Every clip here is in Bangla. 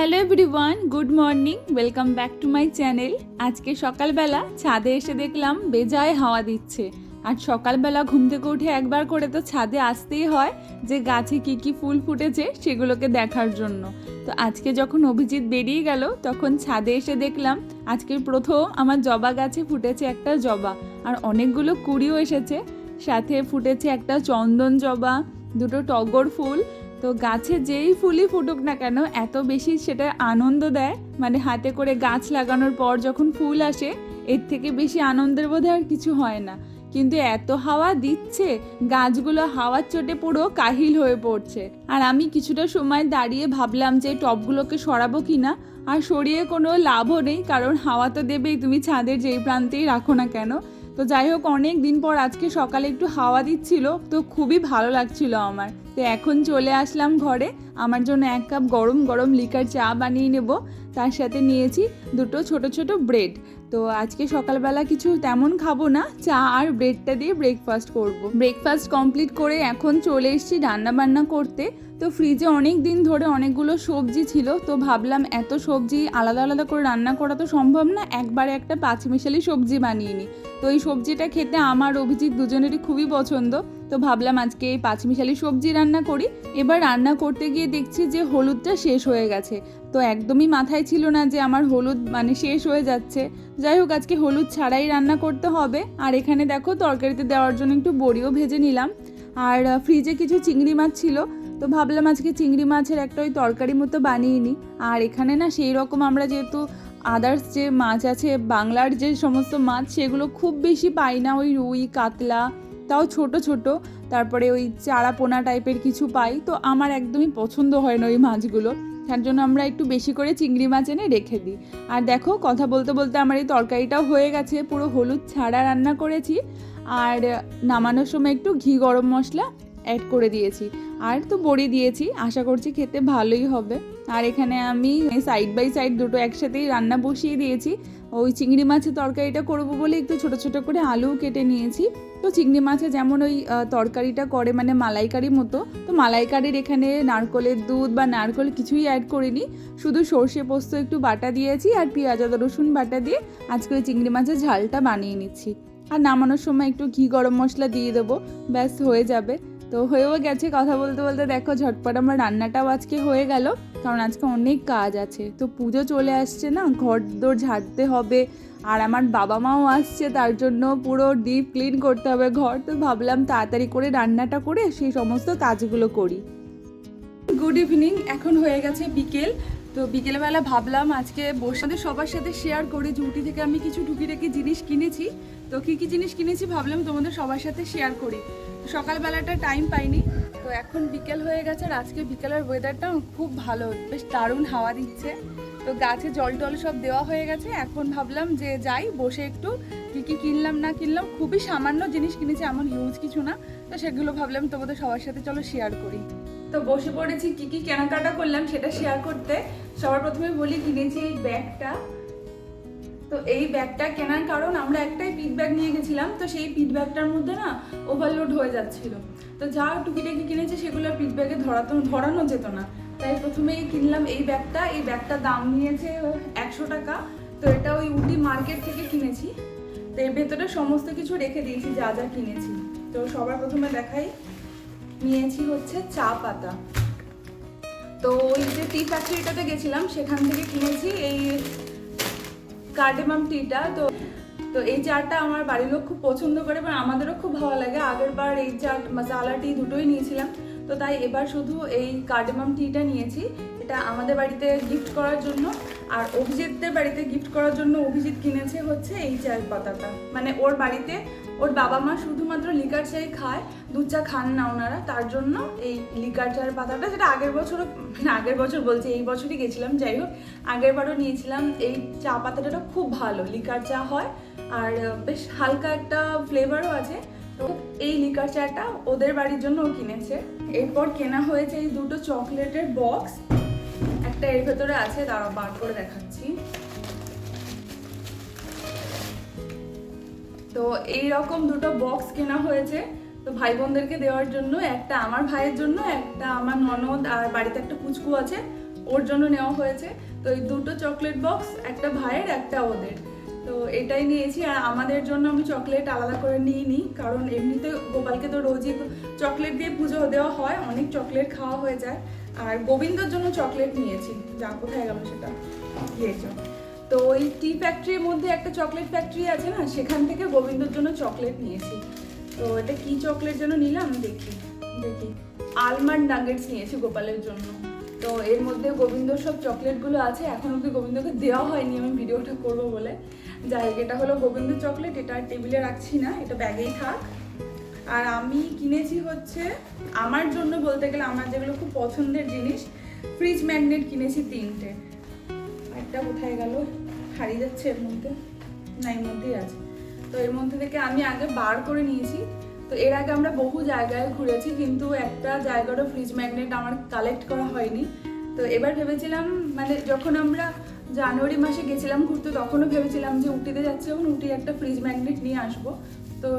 Hello everyone, good morning, welcome back to my channel. আজকে সকালবেলা ছাদে এসে দেখলাম বেজায় হাওয়া দিচ্ছে। আর সকালবেলা ঘুম থেকে উঠে একবার করে তো ছাদে আসতেই হয় যে গাছে কি কি ফুল ফুটেছে সেগুলোকে দেখার জন্য। তো আজকে যখন অভিজিৎ বেরিয়ে গেল, তখন ছাদে এসে দেখলাম আজকে প্রথম আমার জবা গাছে ফুটেছে একটা জবা। আর অনেকগুলো কুড়িও এসেছে। সাথে ফুটেছে একটা চন্দন জবা, দুটো টগর ফুল তো গাছে যেই ফুলই ফুটুক না কেন, এত বেশি সেটা আনন্দ দেয়। মানে হাতে করে গাছ লাগানোর পর যখন ফুল আসে, এর থেকে বেশি আনন্দের বোধহয় আর কিছু হয় না। কিন্তু এত হাওয়া দিচ্ছে, গাছগুলো হাওয়ার চোটে পুরো কাহিল হয়ে পড়ছে। আর আমি কিছুটা সময় দাঁড়িয়ে ভাবলাম যে টবগুলোকে সরাবো কি না আর সরিয়ে কোনো লাভও নেই, কারণ হাওয়া তো দেবেই, তুমি ছাদের যেই প্রান্তেই রাখো না কেন। তো যাই হোক, অনেক দিন পর আজকে সকালে একটু হাওয়া দিচ্ছিল, তো খুবই ভালো লাগছিল আমার। তো এখন চলে আসলাম ঘরে, আমার জন্য এক কাপ গরম গরম লিকার চা বানিয়ে নেব। তার সাথে নিয়েছি দুটো ছোট ছোট ব্রেড। তো আজকে সকালবেলা কিছু তেমন খাব না, চা আর ব্রেডটা দিয়ে ব্রেকফাস্ট করব। ব্রেকফাস্ট কমপ্লিট করে এখন চলে এসেছি রান্না বান্না করতে। তো ফ্রিজে অনেক দিন ধরে অনেকগুলো সবজি ছিল, তো ভাবলাম এত সবজি আলাদা আলাদা করে রান্না করা তো সম্ভব না, একবারে একটা পাঁচমিশালি সবজি বানিয়ে নিই তো এই সবজিটা খেতে আমার, অভিজিৎ দুজনেরই খুবই পছন্দ, তো ভাবলাম আজকে এই পাঁচমিশালি সবজি রান্না করি। এবার রান্না করতে গিয়ে দেখছি যে হলুদটা শেষ হয়ে গেছে, তো একদমই মাথায় ছিল না যে আমার হলুদ মানে শেষ হয়ে যাচ্ছে। যাই হোক, আজকে হলুদ ছাড়াই রান্না করতে হবে, আর এখানে দেখো তরকারিতে দেওয়ার জন্য একটু বড়িও ভেজে নিলাম। আর ফ্রিজে কিছু চিংড়ি মাছ ছিল তো ভাবলাম আজকে চিংড়ি মাছের একটা ওই তরকারি মতো বানিয়ে নিই। আর এখানে না সেই রকম আমরা যেহেতু আদার্স যে মাছ আছে, বাংলার যে সমস্ত মাছ, সেগুলো খুব বেশি পাই না। ওই রুই, কাতলা, তাও ছোট ছোট। তারপরে ওই চারা পোনা টাইপের কিছু পাই। তো আমার একদমই পছন্দ হয় না ওই মাছগুলো। তার জন্য আমরা একটু বেশি করে চিংড়ি মাছ এনে রেখে দিই। আর দেখো, কথা বলতে বলতে আমার এই তরকারিটাও হয়ে গেছে। পুরো হলুদ ছাড়া রান্না করেছি। আর নামানোর সময় একটু ঘি গরম মশলা অ্যাড করে দিয়েছি। আর তো বড়ি দিয়েছি, আশা করছি খেতে ভালোই হবে। আর এখানে আমি সাইড বাই সাইড দুটো একসাথেই রান্না বসিয়ে দিয়েছি। ওই চিংড়ি মাছের তরকারিটা করব বলে একটু ছোট ছোট করে আলু কেটে নিয়েছি। তো চিংড়ি মাছে যেমন ওই তরকারিটা করে মানে মালাইকারির মতো, তো মালাইকারির এখানে নারকলের দুধ বা নারকল কিছুই অ্যাড করিনি। শুধু সর্ষে পোস্ত একটু বাটা দিয়েছি আর পেঁয়াজ, আদা, রসুন বাটা দিয়ে আজকে ওই চিংড়ি মাছের ঝালটা বানিয়ে নিচ্ছি। আর নামানোর সময় একটু ঘি গরম মশলা দিয়ে দেবো, ব্যাস হয়ে যাবে। তো হয়েও গেছে কথা বলতে বলতে। দেখো, ঝটপট আমার রান্নাটাও আজকে হয়ে গেল, কারণ আজকে অনেক কাজ আছে। তো পুজো চলে আসছে না ঘর দোর ঝাড়তে হবে, আর আমার বাবা মাও আসছে, তার জন্য পুরো ডিপ ক্লিন করতে হবে ঘর। তো ভাবলাম তাড়াতাড়ি করে রান্নাটা করে সেই সমস্ত কাজগুলো করি। গুড ইভিনিং এখন হয়ে গেছে বিকেল। তো বিকেলবেলা ভাবলাম আজকে বসে সবার সাথে শেয়ার করি, জুটি থেকে আমি কিছু টুকিটাকি জিনিস কিনেছি। তো কী কী জিনিস কিনেছি ভাবলাম তোমাদের সবার সাথে শেয়ার করি। সকালবেলাটা টাইম পাইনি। তো এখন বিকেল হয়ে গেছে আর আজকে বিকেলের ওয়েদারটা খুব ভালো। বেশ দারুণ হাওয়া দিচ্ছে। তো গাছে জল টল সব দেওয়া হয়ে গেছে। এখন ভাবলাম যে যাই, বসে একটু কী কী কিনলাম, না কিনলাম। খুবই সামান্য জিনিস কিনেছি, এমন হিউজ কিছু না। তো সেগুলো ভাবলাম তোমাদের সবার সাথে চলো শেয়ার করি। তো বসে পড়েছি, কী কী কেনাকাটা করলাম সেটা শেয়ার করতে। সবার প্রথমে বলি, কিনেছি এই ব্যাগটা। তো এই ব্যাগটা কেনার কারণ আমরা একটাই ব্যাগ নিয়ে গেছিলাম, তো সেই পিট ব্যাগটার মধ্যে না ওভারলোড হয়ে যাচ্ছিল। তো যা টুকিটাকি কিনেছি সেগুলো ব্যাগে ধরাতো, ধরানো যেত না। তাই প্রথমেই কিনলাম এই ব্যাগটা, এই ব্যাগটার দাম নিয়েছে একশো টাকা, তো এটা ওই উটি মার্কেট থেকে কিনেছি। তো এর ভেতরে সমস্ত কিছু রেখে দিয়েছি, যা যা কিনেছি। তো সবার প্রথমে দেখাই, নিয়েছি হচ্ছে চা পাতা। তো ওই যে টি ফ্যাক্টরিটাতে গেছিলাম, সেখান থেকে কিনেছি এই কার্ডেমাম টিটা তো তো এই চাটা আমার বাড়ির লোক খুব পছন্দ করে এবং আমাদেরও খুব ভালো লাগে। আগের বার এই চা মশালা টি দুটোই নিয়েছিলাম। তো তাই এবার শুধু এই কার্ডেমাম টিটা নিয়েছি। এটা আমাদের বাড়িতে গিফট করার জন্য। আর অভিজিৎদের বাড়িতে গিফট করার জন্য অভিজিৎ কিনেছে হচ্ছে এই চায়ের পাতাটা। মানে ওর বাড়িতে ওর বাবা মা শুধুমাত্র লিকার চাই খায়, দুধ চা খান না ওনারা, তার জন্য এই লিকার চায়ের পাতাটা, যেটা আগের বছরও মানে আগের বছর বলছি, এই বছরই গেছিলাম, যাই হোক, আগের বারও নিয়েছিলাম, এই চা পাতাটা খুব ভালো, লিকার চা হয়, আর বেশ হালকা একটা ফ্লেভারও আছে, তো এই লিকার চাটা ওদের বাড়ির জন্য কিনেছে। এরপর কেনা হয়েছে এই দুটো চকলেটের বক্স একটা এর ভেতরে আছে দাঁড়া বার করে দেখাচ্ছি। তো এই রকম দুটো বক্স কেনা হয়েছে। তো ভাই বোনদেরকে দেওয়ার জন্য, একটা আমার ভাইয়ের জন্য, একটা আমার ননদ আর বাড়িতে একটা পুচকু আছে, ওর জন্য নেওয়া হয়েছে। তো এই দুটো চকলেট বক্স একটা ভাইয়ের, একটা ওদের। তো এটাই নিয়েছি, আর আমাদের জন্য আমি চকলেট আলাদা করে নিয়ে নিই কারণ এমনিতে গোপালকে তো রোজই চকলেট দিয়ে পুজো দেওয়া হয়, অনেক চকলেট খাওয়া হয়ে যায়। আর গোবিন্দর জন্য চকলেট নিয়েছি, যা কোথায় গেল সেটা। দিয়েছ তো ওই টি ফ্যাক্টরির মধ্যে একটা চকলেট ফ্যাক্টরি আছে না, সেখান থেকে গোবিন্দর জন্য চকলেট নিয়েছি। তো এটা কি চকলেট যেন নিলাম? দেখি দেখি। আলমন্ড নাগেটস নিয়েছি গোপালের জন্য। তো এর মধ্যে গোবিন্দর সব চকলেটগুলো আছে, এখন অব্দি গোবিন্দকে দেওয়া হয়নি, আমি ভিডিওটা করব বলে। যাই হোক, এটা হলো গোবিন্দ চকলেট এটা আর টেবিলে রাখছি না, এটা ব্যাগেই থাক। আর আমি কিনেছি হচ্ছে, আমার জন্য বলতে গেলে আমার যেগুলো খুব পছন্দের জিনিস ফ্রিজ ম্যাগনেট কিনেছি তিনটে। একটা কোথায় গেল? হারিয়ে যাচ্ছে এর মধ্যে? না, এর মধ্যেই আছে। তো এর মধ্যে থেকে আমি আগে বার করে নিয়েছি। তো এর আগে আমরা বহু জায়গায় ঘুরেছি, কিন্তু একটা জায়গারও ফ্রিজ ম্যাগনেট আমার কালেক্ট করা হয়নি। তো এবার ভেবেছিলাম মানে যখন আমরা জানুয়ারি মাসে গেছিলাম ঘুরতে, তখনও ভেবেছিলাম যে উটিতে যাচ্ছি যখন উটি একটা ফ্রিজ ম্যাগনেট নিয়ে আসব। তো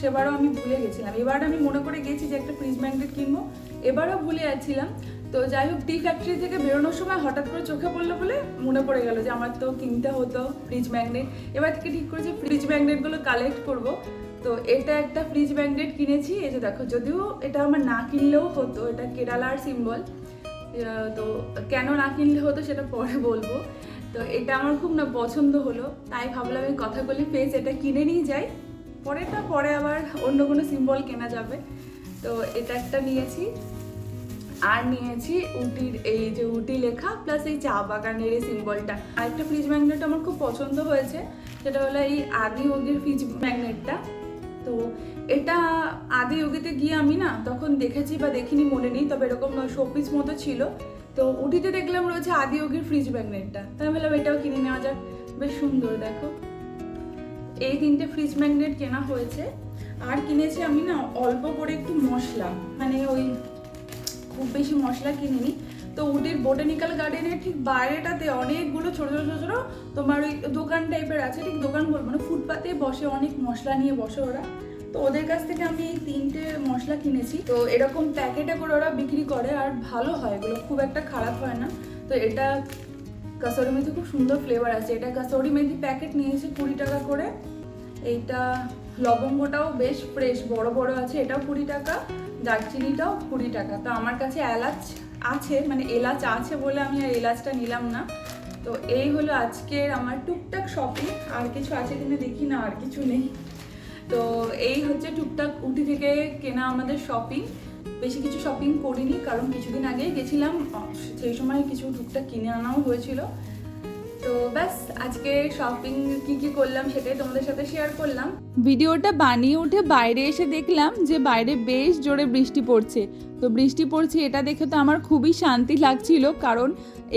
সেবারও আমি ভুলে গেছিলাম। এবার আমি মনে করে গেছি যে একটা ফ্রিজ ম্যাগনেট কিনবো। এবারও ভুলে যাচ্ছিলাম। তো যাই হোক টি ফ্যাক্টরি থেকে বেরোনোর সময় হঠাৎ করে চোখে পড়ল বলে মনে পড়ে গেল যে আমার তো কিনতে হতো ফ্রিজ ম্যাগনেট এবার থেকে ঠিক করেছি ফ্রিজ ম্যাগনেটগুলো কালেক্ট করব। তো এটা একটা ফ্রিজ ম্যাগনেট কিনেছি, এই যে দেখো, যদিও এটা আমার না কিনলেও হতো, এটা কেরালার সিম্বল তো কেন না কিনলে হতো সেটা পরে বলব। তো এটা আমার খুব না পছন্দ হলো, তাই ভাবলাম আমি কথা বলি ফেস এটা কিনে নিয়ে যাই। পরেরটা, পরে আবার অন্য কোনো সিম্বল কেনা যাবে। তো এটা একটা নিয়েছি। আর নিয়েছি উটির, এই যে উটি লেখা প্লাস এই চা বাগানের এই সিম্বলটা আর একটা ফ্রিজ ম্যাগনেট আমার খুব পছন্দ হয়েছে, সেটা হলো এই আদি যোগীর ফ্রিজ ম্যাগনেটটা তো এটা আদি যোগীতে গিয়ে আমি না তখন দেখেছি বা দেখিনি, মনে নেই, তবে এরকম শোপিস মতো ছিল। তো উটিতে দেখলাম রয়েছে আদি যোগীর ফ্রিজ ম্যাগনেটটা তাই ভাবলাম এটাও কিনে নেওয়া যাক। বেশ সুন্দর, দেখো। এই তিনটে ফ্রিজ ম্যাগনেট কেনা হয়েছে। আর কিনেছি আমি না অল্প করে একটু মশলা মানে ওই খুব বেশি মশলা কিনিনি। তো উটির বোটানিক্যাল গার্ডেনের ঠিক বাইরেটাতে অনেকগুলো ছোটো ছোটো ছোটো ছোটো তোমার ওই দোকান টাইপের আছে, ঠিক দোকান বলব না, ফুটপাতে বসে অনেক মশলা নিয়ে বসে ওরা। তো ওদের কাছ থেকে আমি এই তিনটে মশলা কিনেছি। তো এরকম প্যাকেটে করে ওরা বিক্রি করে আর ভালো হয় এগুলো, খুব একটা খারাপ হয় না। তো এটা কাসরি মেথি খুব সুন্দর ফ্লেভার আছে। এটা কাসরি মেথি প্যাকেট নিয়েছে কুড়ি টাকা করে এইটা লবঙ্গটাও বেশ ফ্রেশ বড় বড় আছে, এটাও কুড়ি টাকা, দারচিনিটাও কুড়ি টাকা। তো আমার কাছে এলাচ আছে মানে এলাচ আছে বলে আমি আর এলাচটা নিলাম না। তো এই হলো আজকের আমার টুকটাক শপিং আর কিছু আছে কিনা দেখি না, আর কিছু নেই। তো এই হচ্ছে টুকটাক উটি থেকে কেনা আমাদের শপিং বেশি কিছু শপিং করিনি, কারণ কিছুদিন আগেই গেছিলাম সেই সময় কিছু টুকটাক কিনে আনাও হয়েছিল। তো ব্যাস, আজকে শপিং কি কি করলাম সেটাই তোমাদের সাথে শেয়ার করলাম। ভিডিওটা বানিয়ে উঠে বাইরে এসে দেখলাম যে বাইরে বেশ জোরে বৃষ্টি পড়ছে। তো বৃষ্টি পড়ছে এটা দেখে তো আমার খুবই শান্তি লাগছিল, কারণ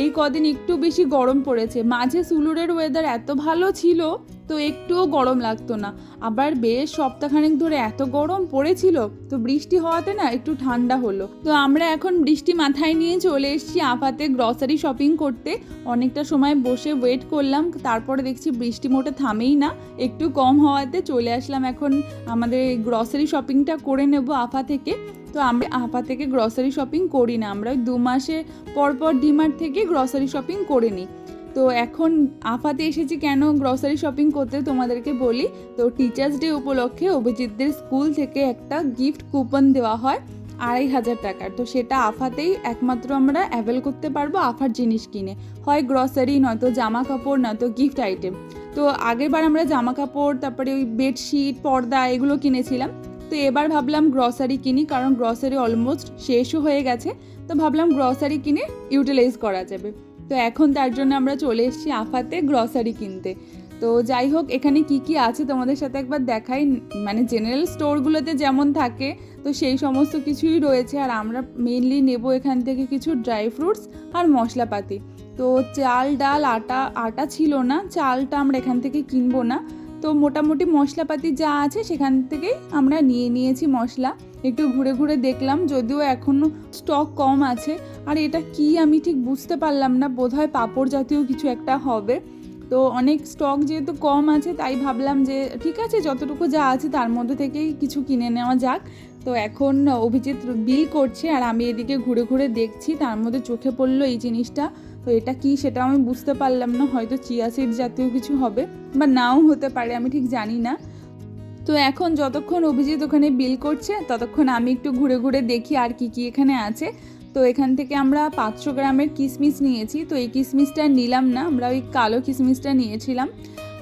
এই কদিন একটু বেশি গরম পড়েছে। মাঝে সুলুরের ওয়েদার এত ভালো ছিল তো একটুও গরম লাগতো না। আবার বেশ সপ্তাহখানেক ধরে এত গরম পড়েছিল, তো বৃষ্টি হওয়াতে না একটু ঠান্ডা হলো। তো আমরা এখন বৃষ্টি মাথায় নিয়ে চলে এসেছি আপাতে গ্রসারি শপিং করতে। অনেকটা সময় বসে ওয়েট করলাম, তারপরে দেখছি বৃষ্টি মোটে থামেই না। একটু কম হওয়াতে চলে আসলাম এখন আমাদের গ্রসারি শপিংটা করে নেব আফা থেকে। তো আমরা আফা থেকে গ্রসারি শপিং করি না, আমরা ওই দু মাসে পর পর ডিমার্ট থেকে গ্রসারি শপিং করে নিই। তো এখন আফাতে এসেছি কেন গ্রসারি শপিং করতে তোমাদেরকে বলি? তো টিচার্স ডে উপলক্ষে অভিজিৎদের স্কুল থেকে একটা গিফট কুপন দেওয়া হয় আড়াই হাজার টাকার। তো সেটা আফাতেই একমাত্র আমরা অ্যাভেল করতে পারব আফার জিনিস কিনে। হয় গ্রসারি নয়তো জামা কাপড় নয়তো গিফট আইটেম তো আগেরবার আমরা জামা কাপড় তারপরে ওই বেডশিট পর্দা এগুলো কিনেছিলাম। তো এবার ভাবলাম গ্রসারি কিনি, কারণ গ্রসারি অলমোস্ট শেষও হয়ে গেছে। তো ভাবলাম গ্রসারি কিনে ইউটিলাইজ করা যাবে। তো এখন তার জন্য আমরা চলে এসেছি আফাতে গ্রসারি কিনতে। তো যাই হোক, এখানে কি কি আছে তোমাদের সাথে একবার দেখাই। মানে জেনারেল স্টোরগুলোতে যেমন থাকে, তো সেই সমস্ত কিছুই রয়েছে। আর আমরা মেনলি নেব এখান থেকে কিছু ড্রাই ফ্রুটস আর মশলাপাতি। তো চাল, ডাল, আটা আটা ছিল না। চালটা আমরা এখান থেকে কিনবো না। তো মোটামুটি মশলাপাতি যা আছে সেখান থেকেই আমরা নিয়ে নিয়েছি মশলা। একটু ঘুরে ঘুরে দেখলাম, যদিও এখনও স্টক কম আছে। আর এটা কি আমি ঠিক বুঝতে পারলাম না, বোধহয় পাঁপড় জাতীয় কিছু একটা হবে। তো অনেক স্টক যেহেতু কম আছে, তাই ভাবলাম যে ঠিক আছে, যতটুকু যা আছে তার মধ্যে থেকেই কিছু কিনে নেওয়া যাক। তো এখন অভিজিৎ বিল করছে, আর আমি এদিকে ঘুরে ঘুরে দেখছি, তার মধ্যে চোখে পড়ল এই জিনিসটা। তো এটা কি সেটা আমি বুঝতে পারলাম না, হয়তো চিয়া সিড জাতীয় কিছু হবে বা নাও হতে পারে, আমি ঠিক জানি না। তো এখন যতক্ষণ অভিজিৎ ওখানে বিল করছে, ততক্ষণ আমি একটু ঘুরে ঘুরে দেখি আর কি কি এখানে আছে। তো এখান থেকে আমরা পাঁচশো গ্রামের কিশমিশ নিয়েছি, তো এই কিশমিশটা নিলাম না, আমরা ওই কালো কিশমিশটা নিয়েছিলাম।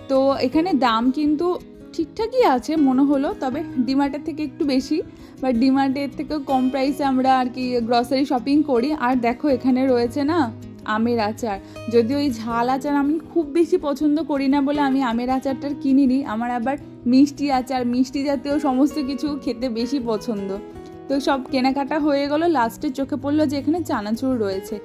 তো এখানে দাম কিন্তু ঠিকঠাকই আছে, মনে হলো, তবে ডিমার্টের থেকে একটু বেশি বাট ডিমার্টের থেকেও কম প্রাইসে আমরা আর কি গ্রসারি শপিং করি। আর দেখো এখানে রয়েছে না আমের আচার। যদি ওই ঝাল আচার আমি খুব বেশি পছন্দ করি না বলে আমি আমের আচারটা কিনিনি। আমার আবার মিষ্টি আচার, মিষ্টি জাতীয় সমস্ত কিছু খেতে বেশি পছন্দ। তো সব কেনাকাটা হয়ে গেল, লাস্টে চোখে পড়ল যে এখানে চানাচুর রয়েছে।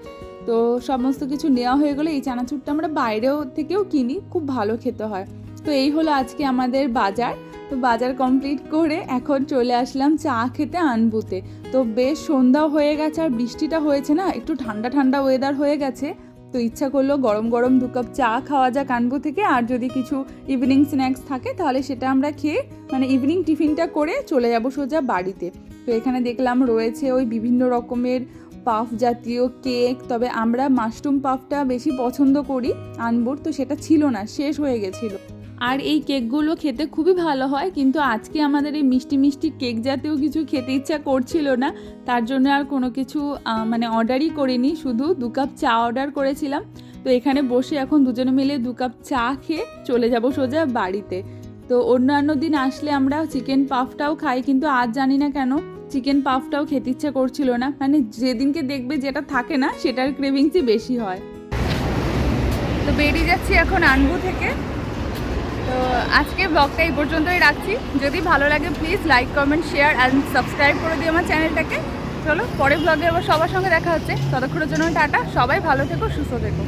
তো সমস্ত কিছু নেওয়া হয়ে গেলো, এই চানাচুরটা আমরা বাইরেও থেকেও কিনি, খুব ভালো খেতে হয়। তো এই হলো আজকে আমাদের বাজার। তো বাজার কমপ্লিট করে এখন চলে আসলাম চা খেতে আনবুতে। তো বেশ সন্ধ্যাও হয়ে গেছে আর বৃষ্টিটা হয়েছে না, একটু ঠান্ডা ঠান্ডা ওয়েদার হয়ে গেছে। তো ইচ্ছা করল গরম গরম দু কাপ চা খাওয়া যাক আনবু থেকে, আর যদি কিছু ইভিনিং স্ন্যাক্স থাকে তাহলে সেটা আমরা খেয়ে মানে ইভিনিং টিফিনটা করে চলে যাব সোজা বাড়িতে। তো এখানে দেখলাম রয়েছে ওই বিভিন্ন রকমের পাফ জাতীয় কেক তবে আমরা মাশরুম পাফটা বেশি পছন্দ করি আনবুর, তো সেটা ছিল না, শেষ হয়ে গেছিল। আর এই কেকগুলো খেতে খুবই ভালো হয়, কিন্তু আজকে আমাদের এই মিষ্টি মিষ্টি কেক জাতীয় কিছু খেতে ইচ্ছা করছিল না, তার জন্য আর কোনো কিছু মানে অর্ডারই করিনি, শুধু দু কাপ চা অর্ডার করেছিলাম। তো এখানে বসে এখন দুজনে মিলে দু কাপ চা খেয়ে চলে যাব সোজা বাড়িতে। তো অন্যান্য দিন আসলে আমরা চিকেন পাফটাও খাই, কিন্তু আজ জানি না কেন চিকেন পাফটাও খেতে ইচ্ছা করছিল না। মানে যেদিনকে দেখবে যেটা থাকে না, সেটার ক্রেভিংসই বেশি হয়। তো বেরিয়ে যাচ্ছি এখন আনবু থেকে। তো আজকে ব্লগটা এই পর্যন্তই রাখছি। যদি ভালো লাগে please like comment share and subscribe করে দিই আমার চ্যানেলটাকে। চলো, পরের ব্লগে আবার সবার সঙ্গে দেখা হচ্ছে। ততক্ষণের জন্য টাটা। সবাই ভালো থেকো, সুস্থ থেকো।